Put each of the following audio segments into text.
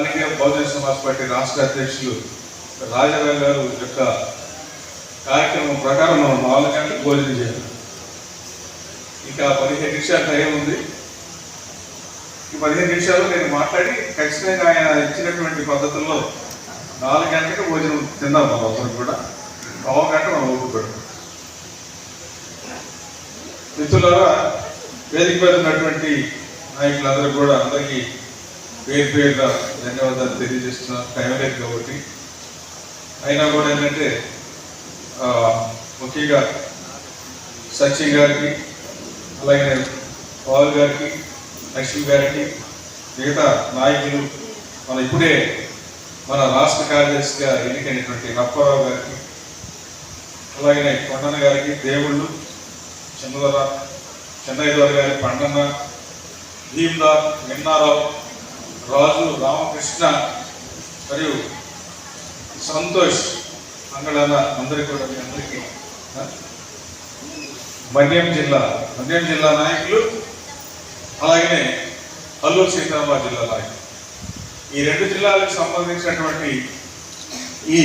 అలాగే బహుజన సమాజ్ పార్టీ రాష్ట్ర అధ్యక్షులు రాజారావు గారు యొక్క కార్యక్రమం ప్రకారం మనం నాలుగు గంటలకు భోజనం చేయాలి. ఇంకా పదిహేను నిమిషాలు టైం ఉంది. ఈ పదిహేను నిమిషాలు నేను మాట్లాడి ఖచ్చితంగా ఆయన ఇచ్చినటువంటి పద్ధతుల్లో నాలుగు గంటలకు భోజనం తిందాం మనం అందరం కూడా. పావు గంట మనం ఊపుకోవడం మిత్రులారా వేదిక మీద ఉన్నటువంటి నాయకులందరూ కూడా అందరికీ పేరు పేరుగా ధన్యవాదాలు తెలియజేస్తున్నా టైం లేదు కాబట్టి. అయినా కూడా ఏంటంటే ముఖ్యంగా సచిన్ గారికి అలాగే పవన్ గారికి లక్ష్మి గారికి మిగతా నాయకులు మన ఇప్పుడే మన రాష్ట్ర కార్యదర్శిగా ఎన్నికైనటువంటి రప్పారావు గారికి అలాగే కొండన్న గారికి దేవుళ్ళు చంద్రధర చెన్నైదోర గారి పండన్న భీమ్దార్ నిన్నారావు రాజు రామకృష్ణ మరియు సంతోష్ మంగళాన అందరికీ కూడా మీ అందరికీ మన్యం జిల్లా మన్యం జిల్లా నాయకులు అలాగనే అల్లూరు సీతారామరాజు జిల్లా నాయకులు. ఈ రెండు జిల్లాలకు సంబంధించినటువంటి ఈ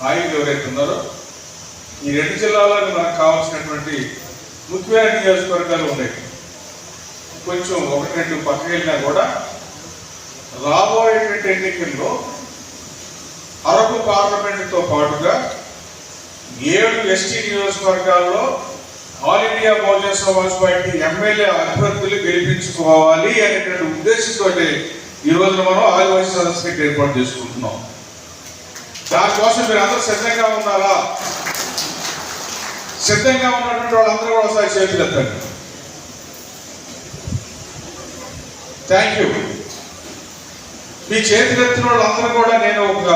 నాయకులు ఎవరైతే ఉన్నారో ఈ రెండు జిల్లాలకు మనకు కావాల్సినటువంటి ముఖ్యమైన నియోజకవర్గాలు ఉన్నాయి కొంచెం ఒకటి రెండు పక్కకి వెళ్ళినా కూడా రాబోయేటువంటి ఎన్నికల్లో అరకు పార్లమెంటుతో పాటుగా ఏడు ఎస్టీ నియోజకవర్గాల్లో All India Bahujan Samaj Party MLA అభ్యర్థులు గెలిపించుకోవాలి అనేటువంటి ఉద్దేశంతో ఈ రోజున మనం ఆదివాసీ సదస్సుకి ఏర్పాటు చేసుకుంటున్నాం. దానికోసం మీరు అందరూ సిద్ధంగా ఉన్నారా? సిద్ధంగా ఉన్నటువంటి వాళ్ళందరూ కూడా ఒకసారి చేతులు ఎత్తండి. థ్యాంక్ యూ మీ చేతులు వాళ్ళందరూ కూడా నేను ఒక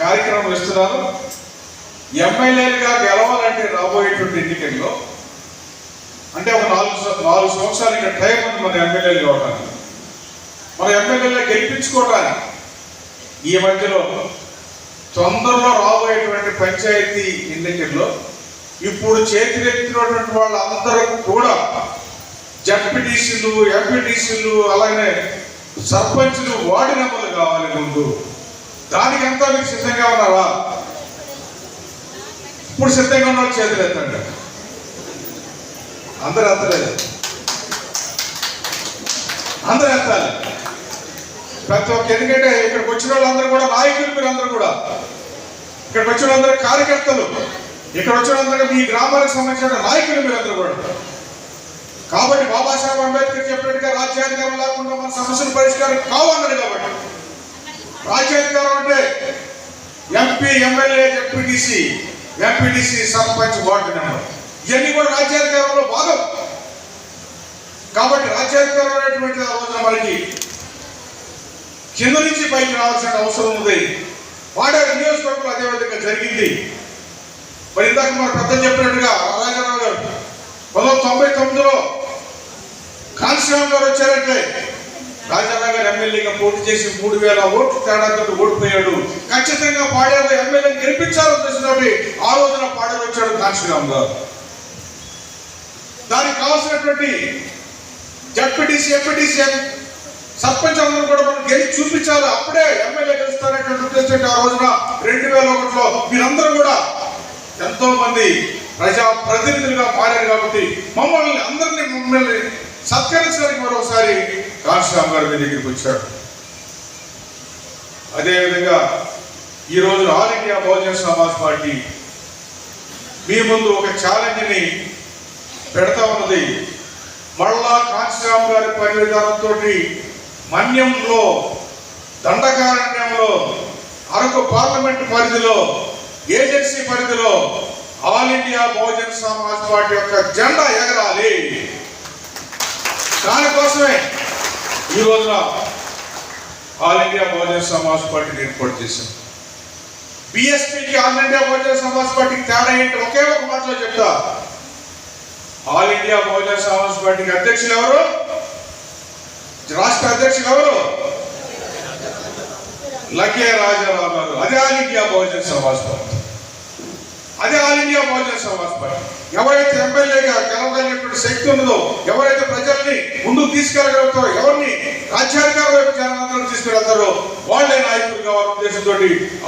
కార్యక్రమం ఇస్తున్నాను. ఎమ్మెల్యేలుగా గెలవాలంటే రాబోయేటువంటి ఎన్నికల్లో అంటే ఒక నాలుగు నాలుగు సంవత్సరాలు ఇక్కడ టైం ఉంది మన ఎమ్మెల్యేలు కావడానికి. మన ఎమ్మెల్యేలు గెలిపించుకోవడానికి ఈ మధ్యలో తొందరలో రాబోయేటువంటి పంచాయతీ ఎన్నికల్లో ఇప్పుడు చేతులెత్తినటువంటి వాళ్ళందరూ కూడా జడ్పీటీసీలు ఎంపీటీసీలు అలాగే సర్పంచులు వార్డు నెంబర్లు కావాలి ముందు. దానికంతా మీరు సిద్ధంగా ఉన్నారా? ఇప్పుడు సిద్ధంగా ఉన్న వాళ్ళు చేతులు ఎత్తండి. అందరూ ఎత్తలేదు. అందరూ ఎత్తాలి. ప్రతి ఒక్క ఎందుకంటే ఇక్కడికి వచ్చిన వాళ్ళందరూ కూడా నాయకులు మీరు అందరూ కూడా ఇక్కడికి వచ్చిన వాళ్ళందరూ కార్యకర్తలు ఇక్కడ వచ్చిన వాళ్ళందరూ మీ గ్రామాలకు సంబంధించిన నాయకులు మీరు అందరూ కూడా. కాబట్టి బాబాసాహెబ్ అంబేద్కర్ చెప్పినట్టుగా రాజ్యాంగం లేకుండా మన సమస్యలు పరిష్కారం కావన్నాడు కాబట్టి. రాజ్యాంగం అంటే MP MLA MPTC MPTC sarpanch ward number ఇవన్నీ కూడా రాజ్యాంగంలో భాగం. కాబట్టి రాజ్యాంగం అనేటువంటి రోజున మనకి కింద నుంచి పైకి రావాల్సిన అవసరం ఉంది. వాడారు నియోజకవర్గంలో అదేవిధంగా జరిగింది. మరి ఇందాక మన పెద్దలు చెప్పినట్టుగా రాజారావు గారు పంతొమ్మిది తొంభై తొమ్మిదిలో కాంశీరామ్ గారు వచ్చారంటే రాజారావు గారు ఎమ్మెల్యేగా పోటీ చేసి మూడు వేల ఓట్లు తేడాతో ఓడిపోయాడు. ఖచ్చితంగా పాడేరు ఎమ్మెల్యే గెలిపించాలని తెలిసినటువంటి ఆ రోజున పాడేరు వచ్చాడు కాంశీరామ్ గారు. దానికి కావాల్సినటువంటి జడ్పీటీసీ ఎంపీటీసీ సర్పంచ్ అందరూ కూడా మనం గెలిచి చూపించాలి. అప్పుడే ఎమ్మెల్యే గెలుస్తారనేటువంటి ఉద్దేశం ఆ రోజున రెండు వేల ఒకటిలో మీరందరూ కూడా ఎంతో మంది ప్రజా ప్రతినిధులుగా మారారు కాబట్టి మమ్మల్ని అందరినీ మమ్మల్ని సత్కరించడానికి మరోసారి కాశీరామ్ గారు మీ దగ్గరికి వచ్చాడు అదేవిధంగా ఈరోజు All India Bahujan Samaj Party మీ ముందు ఒక ఛాలెంజ్ని పెడతా ఉన్నది. మళ్ళా కాంశీరామ్ గారి పని విధానంతో మన్యంలో దండకారణ్యంలో అరకు పార్లమెంట్ పరిధిలో ఏజెన్సీ పరిధిలో All India Bahujan Samaj Party యొక్క జెండా ఎగరాలి. దానికోసమే ఈ రోజున ఆల్ ఇండియా బహుజన్ సమాజ్ పార్టీని ఏర్పాటు చేశాం. బిఎస్పీకి ఆల్ ఇండియా బహుజన్ సమాజ్ పార్టీకి తేడా ఏంటి? ఒకే ఒక మాటలో చెప్తా. ఆల్ ఇండియా బహుజన సమాజ్ పార్టీకి అధ్యక్షులు ఎవరు? రాష్ట్ర అధ్యక్షులు ఎవరు? లకే రాజారావు అదే All India Bahujan Samaj Party. అదే All India Bahujan Samaj Party ఎవరైతే ఎమ్మెల్యేగా గెలవగలిగినటువంటి శక్తి ఉన్నదో ఎవరైతే ప్రజల్ని ముందుకు తీసుకెళ్ళగలుగుతారో ఎవరిని రాజ్యాంగం వైపు జనాలను తీసుకెళ్తారో వాళ్ళే నాయకులు కావాలనే ఉద్దేశంతో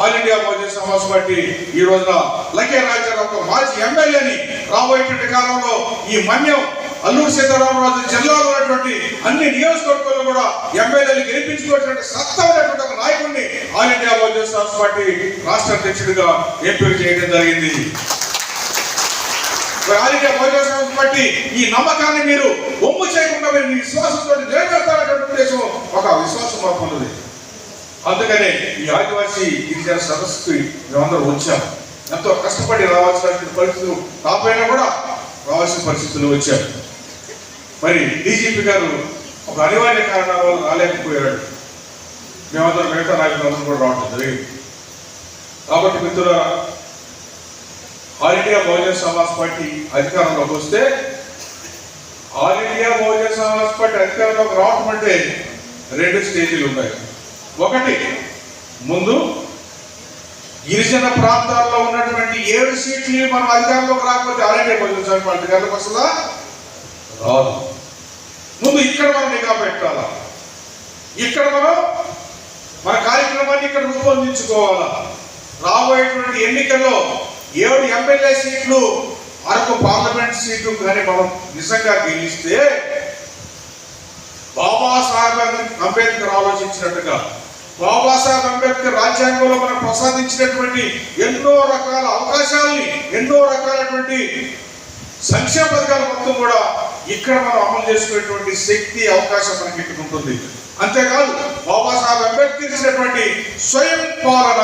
All India Bahujan Samaj Party ఈ రోజున లకే రాజారావు ఒక మాజీ ఎమ్మెల్యేని రాబోయేటువంటి కాలంలో ఈ మన్యం అల్లూరు సీతారామరాజు జిల్లాలో ఉన్నటువంటి అన్ని నియోజకవర్గాల్లో కూడా ఎమ్మెల్యేలు గెలిపించుకున్నటువంటి సత్తా ఉన్నటువంటి ఒక నాయకుడిని All India Bahujan Samaj Party రాష్ట్ర అధ్యక్షుడిగా ఎంపిక చేయడం జరిగింది. All India Bahujan Samaj Party ఈ నమ్మకాన్ని మీరు ఒమ్ము చేయకుండా మీరు మీ విశ్వాసంతో నిలబెడతారనేటువంటి ఉద్దేశం ఒక విశ్వాసం మాకు ఉన్నది. అందుకనే ఈ ఆదివాసీ గిరిజన సదస్సుకి మేమందరం వచ్చాం. ఎంతో కష్టపడి రావాల్సిన పరిస్థితులు కాకపోయినా కూడా రావాల్సిన పరిస్థితులు వచ్చాయి మరి డీజీపీ గారు ఒక అనివార్య కారణాల వల్ల రాలేకపోయాడు మేమందరం మిగతా రాజకీయాలను కూడా రావడం జరిగింది. కాబట్టి మిత్రుల All India Bahujan Samaj Party అధికారంలోకి వస్తే All India Bahujan Samaj Party అధికారంలోకి రావటం అంటే రెండు స్టేజీలు ఉన్నాయి. ఒకటి ముందు గిరిజన ప్రాంతాల్లో ఉన్నటువంటి ఏడు సీట్లు మనం అధికారంలోకి రాకపోతే All India Bahujan Samaj Party అధికారంలోకి వస్తుందా రాదు. ఇక్కడ మనం నిఘా పెట్టాలా? ఇక్కడ మనం మన కార్యక్రమాన్ని ఇక్కడ రూపొందించుకోవాలా? రాబోయేటువంటి ఎన్నికల్లో ఏడు ఎమ్మెల్యే సీట్లు అరకు పార్లమెంట్ సీట్లు కానీ మనం నిజంగా గెలిస్తే బాబాసాహెబ్ అంబేద్కర్ ఆలోచించినట్టుగా బాబాసాహెబ్ అంబేద్కర్ రాజ్యాంగంలో మనం ప్రసాదించినటువంటి ఎన్నో రకాల అవకాశాలని ఎన్నో రకాలటువంటి సంక్షేమ పథకాలు మొత్తం కూడా ఇక్కడ మనం అమలు చేసుకునేటువంటి శక్తి అవకాశం మనకి ఇక్కడ ఉంటుంది. అంతేకాదు బాబాసాహెబ్ అంబేద్కర్ ఇచ్చినటువంటి స్వయం పాలన.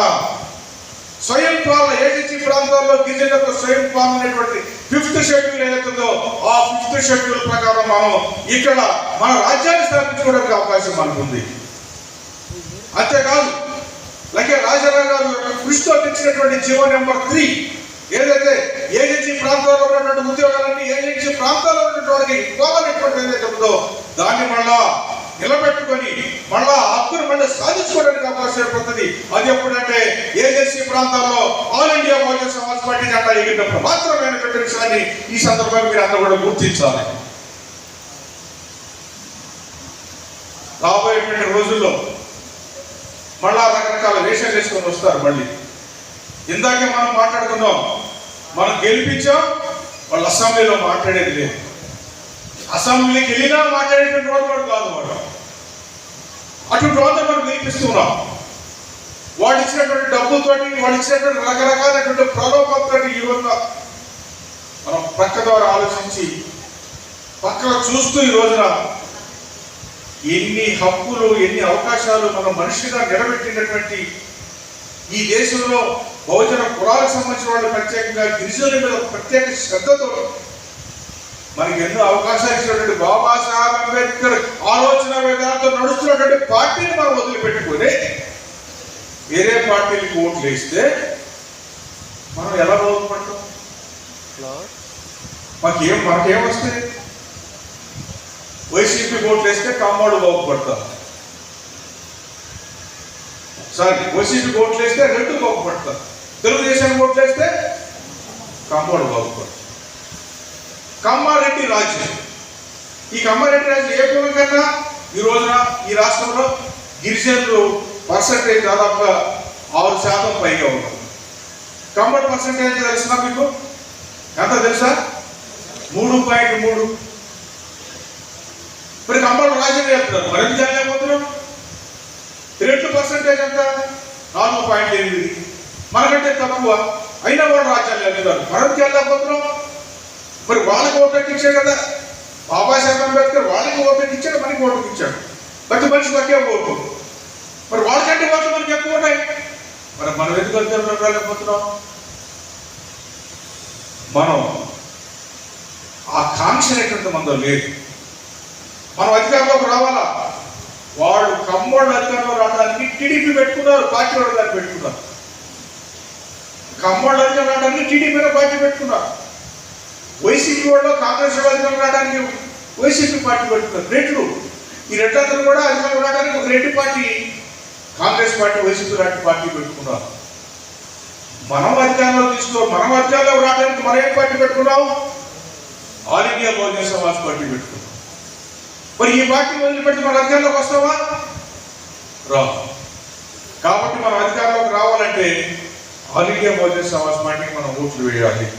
స్వయం పాలన ఏజెన్సీ ప్రాంతాల్లో గిరిజనులకు స్వయం పాలన అనేటువంటి ఫిఫ్త్ షెడ్యూల్ ఏదైతుందో ఆ ఫిఫ్త్ షెడ్యూల్ ప్రకారం మనం ఇక్కడ మన రాజ్యాన్ని స్థాపించుకోవడానికి అవకాశం మనకు ఉంది అంతేకాదు అలాగే రాజారావు గారు యొక్క కృషితో తెచ్చినటువంటి జీవో నెంబర్ త్రీ ఏదైతే ఏజెన్సీ ప్రాంతాల్లో ఉన్నటువంటి ఉద్యోగాలన్నీ ఏజెన్సీ ప్రాంతాల్లో ఉన్నటువంటి కోపం ఎటువంటి ఏదైతే ఉందో దాన్ని మళ్ళా నిలబెట్టుకొని మళ్ళా హక్కును మళ్ళీ సాధించుకోవడానికి అవకాశం ఏర్పడుతుంది. అది ఎప్పుడంటే ఏజెన్సీ ప్రాంతాల్లో All India Bahujan Samaj Party అట్లా ఎగిరినప్పుడు మాత్రమైనటువంటి విషయాన్ని ఈ సందర్భంగా మీరు అందరూ కూడా గుర్తించాలి. రాబోయేటువంటి రోజుల్లో మళ్ళా రకరకాల వేషాలు వేసుకొని వస్తారు మళ్ళీ. ఇందాకే మనం మాట్లాడుకున్నాం మనం గెలిపించాం వాళ్ళు అసెంబ్లీలో మాట్లాడేది లేదు. అసెంబ్లీకి వెళ్ళినా మాట్లాడేటువంటి వాడు వాడు కాదు వాడు. అటువంటి వాళ్ళతో మనం గెలిపిస్తున్నాం. వాళ్ళు ఇచ్చినటువంటి డబ్బుతోటి వాడు ఇచ్చినటువంటి రకరకాలైనటువంటి ప్రలోభంతో ఈ రోజున మనం పక్క ద్వారా ఆలోచించి పక్కన చూస్తూ ఈ రోజున ఎన్ని హక్కులు ఎన్ని అవకాశాలు మనం మనిషిగా నిలబెట్టినటువంటి ఈ దేశంలో బహుజన కులాలకు సంబంధించిన వాళ్ళు ప్రత్యేకంగా గిరిజనుల మీద ఒక ప్రత్యేక శ్రద్ధతో మనకి ఎన్నో అవకాశాలు ఇచ్చినటువంటి బాబాసాహెబ్ అంబేద్కర్ ఆలోచన విధానంతో నడుస్తున్నటువంటి పార్టీని మనం వదిలిపెట్టుకుని వేరే పార్టీలకు ఓట్లు వేస్తే మనం ఎలా బాగుపడతాం మాకేం మనకేం వస్తాయి వైసీపీ ఓట్లు వేస్తే కమ్మోడు బాగుపడతాం సారీ వైసీపీ ఓట్లు వేస్తే రెండు బాగుపడతారు తెలుగుదేశం ఓట్లు వేస్తే బాబు బాగుపడతారు కమ్మారెడ్డి రాజు. ఈ కమ్మారెడ్డి రాజు ఏ కులం కన్నా ఈ రోజున ఈ రాష్ట్రంలో గిరిజనులు పర్సంటేజ్ దాదాపుగా ఆరు శాతం పైగా ఉన్నారు. కమ్మడి పర్సంటేజ్ తెలిసిన మీకు? ఎంత తెలుసా? మూడు పాయింట్ మూడు. మరి కమ్మడు రాజ్యం చెప్తున్నారు మరింత ఎందుకు రెండు పర్సెంటేజ్ ఎంత? నాలుగు పాయింట్ ఎనిమిది. మనకంటే తక్కువ అయినా కూడా రాజ్యాలు లేదు మనం చేయలేకపోతున్నాం మరి వాళ్ళకి ఓటు ఇచ్చాడు కదా. బాబాసాహెబ్ అంబేద్కర్ వాళ్ళకి ఓటు ఇచ్చాడు మనకి ఓటు ఇచ్చాడు. ప్రతి మనిషికి ఒకే ఓటు. మరి వాళ్ళకంటే ఓట్లు మనకి ఎక్కువ ఉంటాయి. మరి మనం ఎందుకు అధికారంలో రాలేకపోతున్నాం మనం ఆ కాంక్ష అనేటువంటి మనలో లేదు. మనం అధికారంలోకి రావాలా? వాళ్ళు కమ్మోళ్ళు అధికారంలో రావడానికి టీడీపీ పెట్టుకున్నారు పార్టీ వాళ్ళు దాన్ని పెట్టుకున్నారు. కమ్మోళ్ళు అధికారం రావడానికి టీడీపీలో పార్టీ పెట్టుకున్నారు. వైసీపీ వాళ్ళు కాంగ్రెస్ వాళ్ళు అధికారం రావడానికి వైసీపీ పార్టీ పెట్టుకున్నారు. రెడ్లు ఈ రెడ్లందరూ కూడా అధికారం రావడానికి ఒక Reddy party Congress party YCP లాంటి పార్టీ పెట్టుకున్నారు. మనం అధికారంలో తీసుకో మనం అధికారంలో రావడానికి మనం ఏ పార్టీ పెట్టుకున్నాం All India Bahujan Samaj Party పెట్టుకున్నాం. మరి ఈ పార్టీ వదిలిపెట్టి మన అధికారంలోకి వస్తావా? రా కాబట్టి మనం అధికారంలోకి రావాలంటే హాలిడే భోజన సంవత్సరానికి మనం ఓట్లు వేయాలి.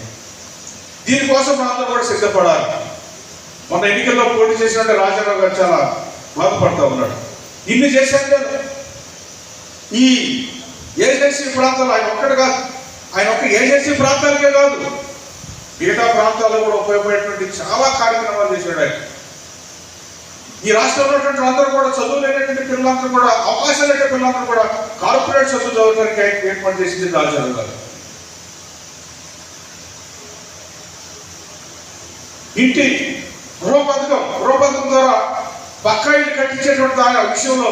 దీనికోసం మనందరూ కూడా సిద్ధపడాలి. మొన్న ఎన్నికల్లో పోటీ చేసినట్టు రాజారావు గారు చాలా బాధపడతా ఉన్నాడు. ఇన్ని చేశాడు కదా ఈ ఏజెన్సీ ప్రాంతాలు ఆయన ఒక్కడు కాదు. ఆయన ఒక్క ఏజెన్సీ ప్రాంతాలకే కాదు. మిగతా ప్రాంతాల్లో కూడా ఉపయోగపడేటువంటి చాలా కార్యక్రమాలు చేశాడు ఆయన. ఈ రాష్ట్రంలో ఉన్నటువంటి అందరూ కూడా చదువు లేనటువంటి పిల్లలందరూ కూడా అవకాశాలు లేని పిల్లలందరూ కూడా కార్పొరేట్ చదువు చదవడానికి ఏర్పాటు చేసింది రాజారావు గారు ఇంటి గృహ పథకం గృహ పథకం ద్వారా బకాయిలు కట్టించేటువంటి దాని విషయంలో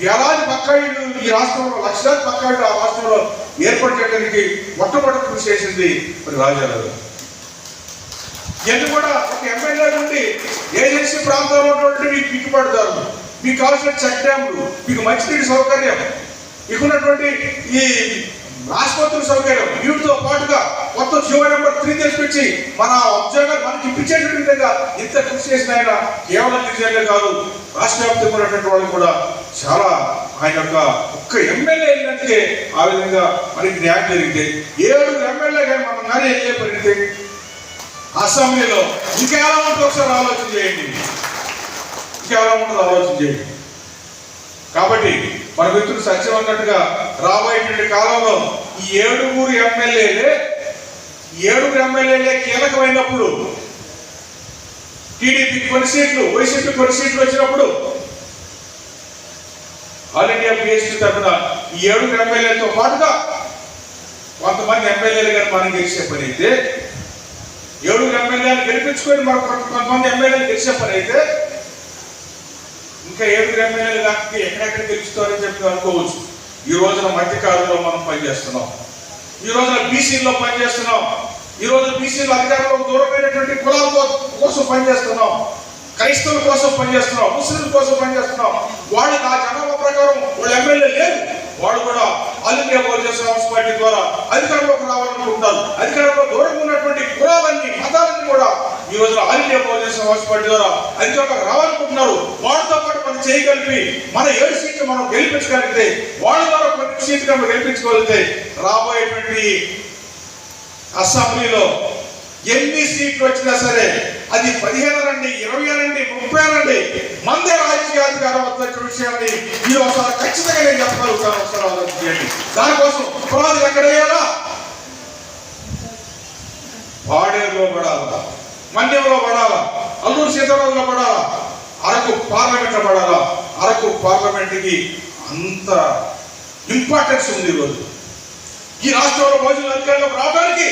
వేలాది ఇల్లు ఈ రాష్ట్రంలో లక్షలాది బకాయిలు ఆ రాష్ట్రంలో ఏర్పాటు చేయడానికి మొట్టమొదటి కృషి చేసింది మరి రాజారావు గారు. ఇవన్నీ కూడా ఒక ఎమ్మెల్యే నుండి ఏజెన్సీ ప్రాంతంలో ఉన్నటువంటి మీకు పిక్కుపడతారు మీకు కావాల్సిన చెక్ డ్యాములు మీకు మంచినీటి సౌకర్యం ఇకున్నటువంటి ఈ ఆసుపత్రి సౌకర్యం వీటితో పాటుగా కొత్త జీవో నెంబర్ త్రీ తెచ్చిపెట్టి మన ఉద్యోగాలు మనకి ఇప్పించేటువంటి విధంగా ఇంత కృషి చేసిన ఆయన కేవలం గిరిజనులే కాదు రాష్ట్ర వ్యాప్తంగా ఉన్నటువంటి వాళ్ళు కూడా చాలా ఆయన యొక్క ఒక్క ఎమ్మెల్యే అయినందుకే ఆ విధంగా మనకి న్యాయం జరిగితే ఏడు ఎమ్మెల్యే కానీ మనం కానీ ఏం పరిగితే అసెంబ్లీలో ఇంకెలా ఉంటుంది ఒకసారి ఆలోచన చేయండి. ఇంకెలా ఉంటుంది ఆలోచన చేయండి. కాబట్టి మన మిత్రుడు సత్యం అన్నట్టుగా రాబోయేటువంటి కాలంలో ఈ ఏడుగురు ఎమ్మెల్యేలే ఏడుగురు ఎమ్మెల్యేలే కీలకమైనప్పుడు టీడీపీకి కొన్ని సీట్లు వైసీపీ కొన్ని సీట్లు వచ్చినప్పుడు ఆల్ ఇండియా పిహెచ్డి తరఫున ఈ ఏడుగురు ఎమ్మెల్యేలతో పాటుగా కొంతమంది ఎమ్మెల్యేలు గారు మనం చేసే పని అయితే ఏడుగురు ఎమ్మెల్యేలు గెలిపించుకొని మరొక కొంతమంది ఎమ్మెల్యేలు గెలిచే పని అయితే ఇంకా ఏడుగురు ఎమ్మెల్యేలు కాకపోతే ఎక్కడెక్కడ గెలుస్తారని చెప్పి అనుకోవచ్చు. ఈ రోజున మధ్యకాలంలో మనం పనిచేస్తున్నాం. ఈ రోజున బీసీల్లో పనిచేస్తున్నాం. ఈ రోజు బీసీలు అధికారంలో దూరమైనటువంటి కులాల కోసం పనిచేస్తున్నాం. క్రైస్తవుల కోసం పనిచేస్తున్నాం. ముస్లింల కోసం పనిచేస్తున్నాం. వాళ్ళకి ఆ జనాభా ప్రకారం వాళ్ళు ఎమ్మెల్యే లేరు. వాళ్ళు కూడా అల్లు ఇండియా బహుజన పార్టీ ద్వారా అధికారంలోకి రావాలనుకుంటున్నారు. అధికారంలో దూరంగా ఉన్నటువంటి కులాలన్నీ ఈ రోజు All India Bahujan Samaj Party ద్వారా అధికారంలోకి రావాలనుకుంటున్నారు. వాళ్ళతో పాటు మనం చేయగలిపి మన ఏడు సీట్లు మనం గెలిపించగలిగితే వాళ్ళ ద్వారా ప్రతి సీట్లు మనం గెలిపించగలిగితే రాబోయేటువంటి అసెంబ్లీలో ఎన్ని సీట్లు వచ్చినా సరే అది పదిహేను రండి ఇరవై రండి ముప్పై రండి. మందే రాజకీయ వచ్చిన విషయాన్ని ఈ ఒకసారి ఖచ్చితంగా నేను చెప్పగలుగుతాను ఒకసారి ఆలోచించండి దానికోసం పునాదులు ఎక్కడ వేయాలా? పాడేరులో కూడా మన్యంలో పడాలా? అల్లూరు సీతారాములో పడాలా? అరకు పార్లమెంట్లో పడాలా? అరకు పార్లమెంట్కి అంత ఇంపార్టెన్స్ ఉంది ఈరోజు. ఈ రాష్ట్రంలో భోజనం అధికారంలోకి రావడానికి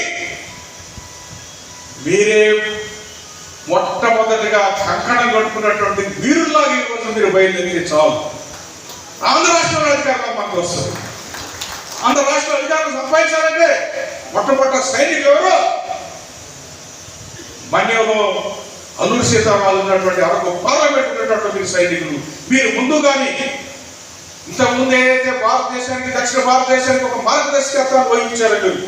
మీరే మొట్టమొదటిగా కంకణం కట్టుకున్నటువంటి వీరుల్లాగా ఈ మీరు బయలుదేరితే చాలు. ఆంధ్ర రాష్ట్రంలో అధికారంలో మనకు వస్తుంది. ఆంధ్ర రాష్ట్ర అధికారం సంపాదించాలంటే మొట్టమొదటి సైనికులు ఎవరు? మన్యంలో అల్లూరు సీతారామరాజు ఉన్నటువంటి అరకు పార్లమెంట్ ఉన్నటువంటి సైనికులు మీరు ముందు కానీ ఇంతకుముందు ఏదైతే భారతదేశానికి దక్షిణ భారతదేశానికి ఒక మార్గదర్శకత్వాన్ని వహించారు మీరు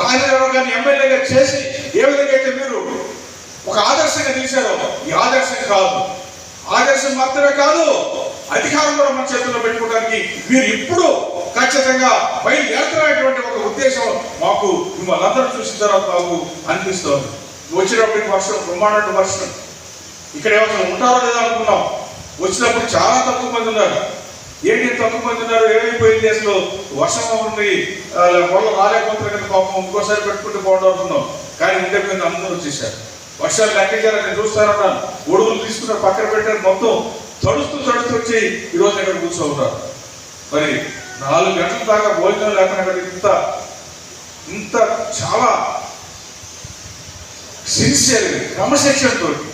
రాజారావు గారిని ఎమ్మెల్యేగా చేసి ఏ విధంగా అయితే మీరు ఒక ఆదర్శంగా నిలిచారో ఈ ఆదర్శం కాదు. ఆదర్శం మాత్రమే కాదు అధికారం కూడా మన చేతుల్లో పెట్టుకోవడానికి మీరు ఇప్పుడు ఖచ్చితంగా బయలుదేరుతున్నటువంటి ఒక ఉద్దేశం మాకు మిమ్మల్ని అందరూ చూసిన తర్వాత మాకు అనిపిస్తోంది. వచ్చినప్పటికి వర్షం బ్రహ్మాండ వర్షం. ఇక్కడ ఏమైనా ఉంటారో లేదో అనుకున్నాం వచ్చినప్పుడు చాలా తక్కువ మంది ఉన్నారు. ఏంటి తక్కువ మంది ఉన్నారు? ఏమైపోయింది అసలు? వర్షం ఉంది. వల్ల రాలేకపోతున్నారు కదా పాపం. ఇంకోసారి పెట్టుకుంటే బాగుండు అనుకున్నాం కానీ ఉండే మీద అందరూ వచ్చేసారు. వర్షాలు లెక్కించారు నేను చూస్తానన్నాను గొడుగులు తీసుకున్నారు పక్కన పెట్టారు మొత్తం. తడుస్తూ తడుస్తూ వచ్చి ఈరోజు ఇక్కడ కూర్చో ఉంటారు మరి నాలుగు గంటల దాకా భోజనం లేకుండా ఇంత ఇంత చాలా సిన్సియర్ క్రమశిక్షణ తోటి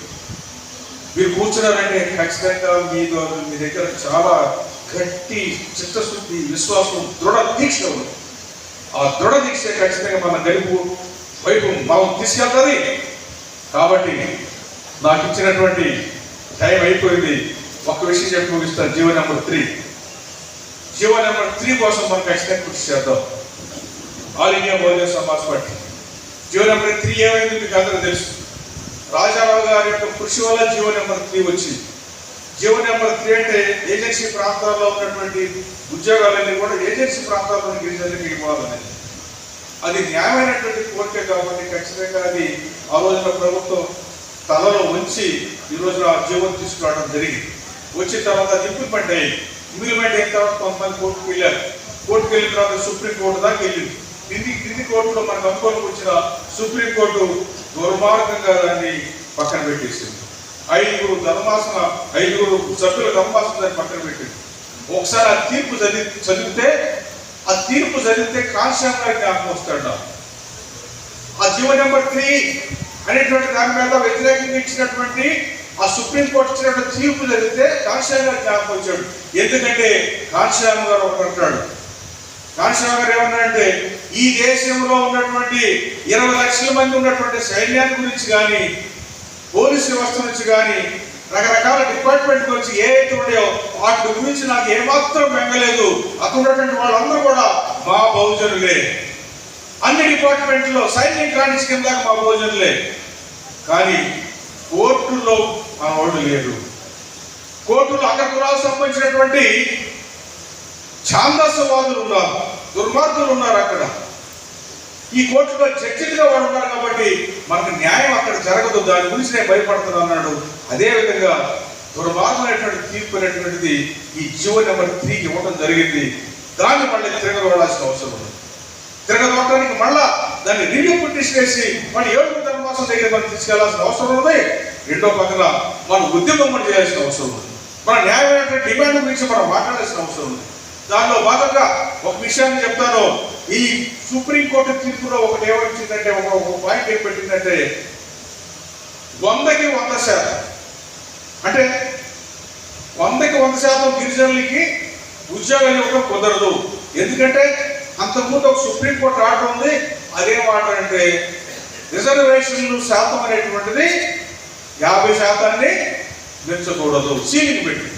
మీరు కూర్చున్నారంటే ఖచ్చితంగా మీ ద్వారా- మీ దగ్గర చాలా గట్టి చిత్తశుద్ధి విశ్వాసం దృఢ దీక్ష ఉంది. ఆ దృఢ దీక్ష ఖచ్చితంగా మన గెలుపు వైపు మనం తీసుకెళ్తుంది. కాబట్టి నాకు ఇచ్చినటువంటి టైం అయిపోయింది. ఒక విషయం చెప్పి ముగిస్తాను. GO number three. GO number three కోసం మనం ఖచ్చితంగా కృషి చేద్దాం. All India Bahujan Samaj Party. జీవన నెంబర్ త్రీ ఏమైంది? మీకు అందరూ తెలుసు. రాజారావు గారి యొక్క కృషి వల్ల జీవో నెంబర్ త్రీ వచ్చింది. జీవో నెంబర్ త్రీ అంటే ఏజెన్సీ ప్రాంతాల్లో ఉన్నటువంటి ఉద్యోగాలన్నీ కూడా ఏజెన్సీ ప్రాంతాల్లో గిరిజనులకు ఇవ్వాలని అది న్యాయమైనటువంటి కోరిక కాబట్టి ఖచ్చితంగా అది ఆ రోజున ప్రభుత్వం తలలో ఉంచి ఈ రోజున ఆ జీవో తీసుకురావడం జరిగింది. వచ్చిన తర్వాత అది ఇంప్లిమెంట్ అయ్యింది. ఇంప్లిమెంట్ అయిన తర్వాత కొంతమంది కోర్టుకు వెళ్ళారు. కోర్టుకు వెళ్ళిన తర్వాత సుప్రీం కోర్టు దాకా వెళ్ళింది. కింది కింది కోర్టులో మనకు అనుకూలంగా వచ్చిన సుప్రీం కోర్టు దుర్మార్గంగా దాన్ని పక్కన పెట్టేసింది. ఐదుగురు ధర్మాసన ఐదుగురు సభ్యుల ధర్మాసన దాన్ని పక్కన పెట్టింది. ఒకసారి ఆ తీర్పు చదివి చదివితే ఆ తీర్పు చదివితే కాన్స్టాంట్ గారి జ్ఞాపకం వస్తాడు ఆ జీవో నెంబర్ త్రీ అనేటువంటి దాని మీద వ్యతిరేకంగా ఇచ్చినటువంటి ఆ సుప్రీం కోర్టు ఇచ్చినటువంటి తీర్పు చదివితే కాన్స్టాంట్ గారి జ్ఞాపకం వచ్చాడు. ఎందుకంటే కాన్స్టాంట్ గారు ఒకటి అంటాడు కాన్స్టాంట్ గారు ఏమన్నారంటే ఈ దేశంలో ఉన్నటువంటి ఇరవై లక్షల మంది ఉన్నటువంటి సైన్యాన్ని గురించి కానీ పోలీస్ వ్యవస్థ నుంచి కానీ రకరకాల డిపార్ట్మెంట్ గురించి ఏవైతే అయితే ఉన్నాయో వాటి గురించి నాకు ఏమాత్రం వెంగలేదు అక్కడ ఉన్నటువంటి వాళ్ళందరూ కూడా మా బహుజనులే. అన్ని డిపార్ట్మెంట్లో సైన్యం కానించి కింద మా బహుజనులే. కానీ కోర్టుల్లో మా వాళ్ళు లేరు. కోర్టులో అగ్రకులాలకు సంబంధించినటువంటి ఛాందసవాదులు ఉన్నారు దుర్మార్గులు ఉన్నారు అక్కడ. ఈ కోర్టులో చర్చలుగా వాడు ఉన్నారు కాబట్టి మనకు న్యాయం అక్కడ జరగదు దాని గురించి నేను భయపడుతున్నాను అన్నాడు. అదేవిధంగా దుర్మార్గమైనటువంటి తీర్పు అనేటువంటిది ఈ జీవో నెంబర్ త్రీకి ఇవ్వడం జరిగింది. దాన్ని మళ్ళీ తిరగబడాల్సిన అవసరం ఉంది. తిరగబడటానికి మళ్ళా దాన్ని రివ్యూ పిటిషన్ వేసి మళ్ళీ ఏడుగురు ధర్మాసం దగ్గర మనం తీసుకెళ్ళాల్సిన అవసరం ఉంది. రెండో పక్కన మనం ఉద్యమం మనం చేయాల్సిన అవసరం ఉంది. మన న్యాయమైనటువంటి డిమాండ్ గురించి మనం మాట్లాడాల్సిన అవసరం ఉంది. దానిలో భాగంగా ఒక విషయాన్ని చెప్తాను. ఈ సుప్రీంకోర్టు తీర్పులో ఒకటి ఏమొచ్చిందంటే ఒక ఒక పాయింట్ ఏం పెట్టిందంటే వందకి వంద శాతం. అంటే వందకి వంద శాతం గిరిజనులకి ఉద్యోగాలు ఇవ్వడం కుదరదు. ఎందుకంటే అంతకుముందు ఒక సుప్రీంకోర్టు ఆర్డర్ ఉంది. అదేం ఆర్డర్ అంటే రిజర్వేషన్లు శాతం అనేటువంటిది యాభై శాతాన్ని పెంచకూడదు. సీలింగ్ పెట్టి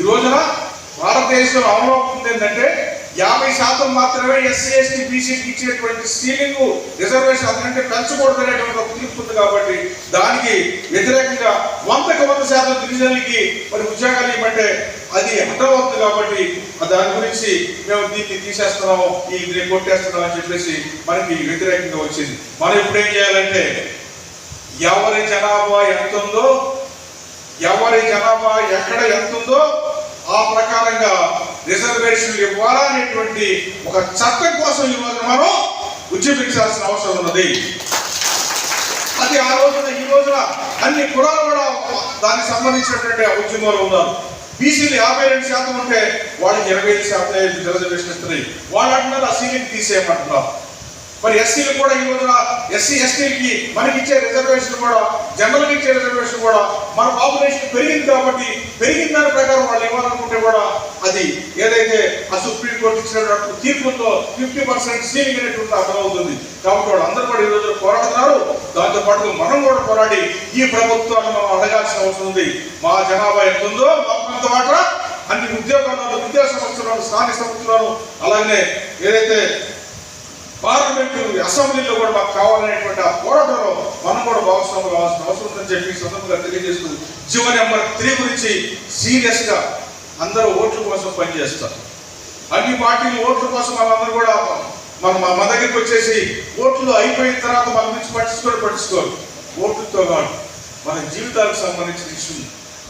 ఈరోజు భారతదేశంలో అమలు ఏంటంటే యాభై శాతం మాత్రమే ఎస్సీ ఎస్టీ బీసీకి ఇచ్చేటువంటి సీలింగ్ రిజర్వేషన్ అతనంటే పెంచకూడదు అనేటువంటి ఒక తీర్పు ఉంది కాబట్టి దానికి వ్యతిరేకంగా వందకు వంద శాతం గిరిజనులకి మరి ఉద్యోగాలు ఇవ్వమంటే అది అర్థమవుతుంది కాబట్టి దాని గురించి మేము దీన్ని తీసేస్తున్నాము ఈ దీన్ని కొట్టేస్తున్నాం అని చెప్పేసి మనకి వ్యతిరేకంగా వచ్చింది. మనం ఇప్పుడు ఏం చేయాలంటే ఎవరి జనాభా ఎంత ఉందో ఎవరి జనాభా ఎక్కడ ఎంత ఉందో ఆ ప్రకారంగా రిజర్వేషన్ ఇవ్వాలనేటువంటి ఒక చట్టం కోసం ఈరోజు మనం ఉద్యమించాల్సిన అవసరం ఉన్నది. అది ఆ రోజున ఈ రోజున అన్ని కులాలు కూడా దానికి సంబంధించినటువంటి ఉద్యమంలో ఉన్నారు. బీసీలు యాభై రెండు శాతం ఉంటే వాళ్ళకి ఇరవై ఐదు శాతం రిజర్వేషన్ ఇస్తుంది. వాళ్ళు అంటున్నారు ఆ సీలింగ్ తీసేయమంటున్నారు. మరి ఎస్సీలు కూడా ఈ రోజున ఎస్సీ ఎస్టీలకి మనకి ఇచ్చే రిజర్వేషన్ కూడా జనరల్కి ఇచ్చే రిజర్వేషన్ కూడా మన పాపులేషన్ పెరిగింది కాబట్టి పెరిగిన దాని ప్రకారం వాళ్ళు ఇవ్వాలనుకుంటే కూడా అది ఏదైతే ఆ సుప్రీం కోర్టు ఇచ్చినటువంటి తీర్పుతో ఫిఫ్టీ పర్సెంట్ సీలింగ్ అనేటువంటి అర్థమవుతుంది కాబట్టి వాళ్ళందరూ కూడా ఈ రోజు పోరాడుతున్నారు. దాంతోపాటు మనం కూడా పోరాడి ఈ ప్రభుత్వాన్ని మనం అడగాల్సిన అవసరం ఉంది. మా జనాభా ఎంత ఉందో మాకు కొంత అన్ని ఉద్యోగాలను విద్యా సంస్థలను స్థానిక సంస్థలను అలాగే ఏదైతే పార్లమెంటు అసెంబ్లీలో కూడా మాకు కావాలనేటువంటి ఆ పోరాటంలో మనం కూడా భాగస్వాములు కావాల్సిన అవసరం ఉందని చెప్పి సందర్భంగా తెలియజేస్తూ జీవో నెంబర్ త్రీ గురించి సీరియస్గా అందరూ ఓట్ల కోసం పనిచేస్తారు. అన్ని పార్టీలు ఓట్ల కోసం వాళ్ళందరూ కూడా మన మన దగ్గరికి వచ్చేసి ఓట్లు అయిపోయిన తర్వాత మన నుంచి పట్టించుకోరు పట్టించుకోరు. ఓట్లతో కాదు మన జీవితాలకు సంబంధించిన ఇష్యూ.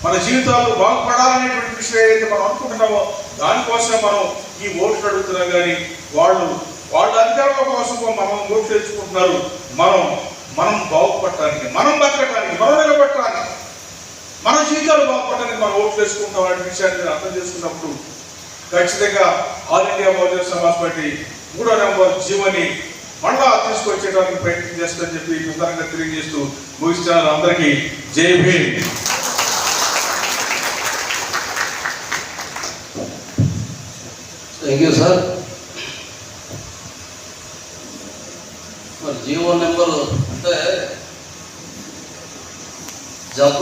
మన జీవితాలు బాగుపడాలనేటువంటి విషయం ఏదైతే మనం అనుకుంటున్నామో దానికోసమే మనం ఈ ఓట్లు అడుగుతున్నాం కానీ వాళ్ళు వాళ్ళు అధికారుల కోసం మనం ఓటు తెచ్చుకుంటున్నారు. మనం మనం బాగుపడటానికి మనం బతకడానికి మనం నిలబెట్టడానికి మన జీవితాలు బాగుపడటానికి మనం ఓట్లు వేసుకుంటాం అనే విషయాన్ని మీరు అర్థం చేసుకున్నప్పుడు ఖచ్చితంగా All India Bahujan Samaj Party మూడో నెంబర్ జీవని మళ్ళా తీసుకొచ్చేటానికి ప్రయత్నం చేస్తుందని చెప్పి నూతనంగా తెలియజేస్తూ ముగిస్తున్నారు అందరికీ Jai Bhim. Thank you sir మరి జీవో నెంబర్ అంటే జబ్బు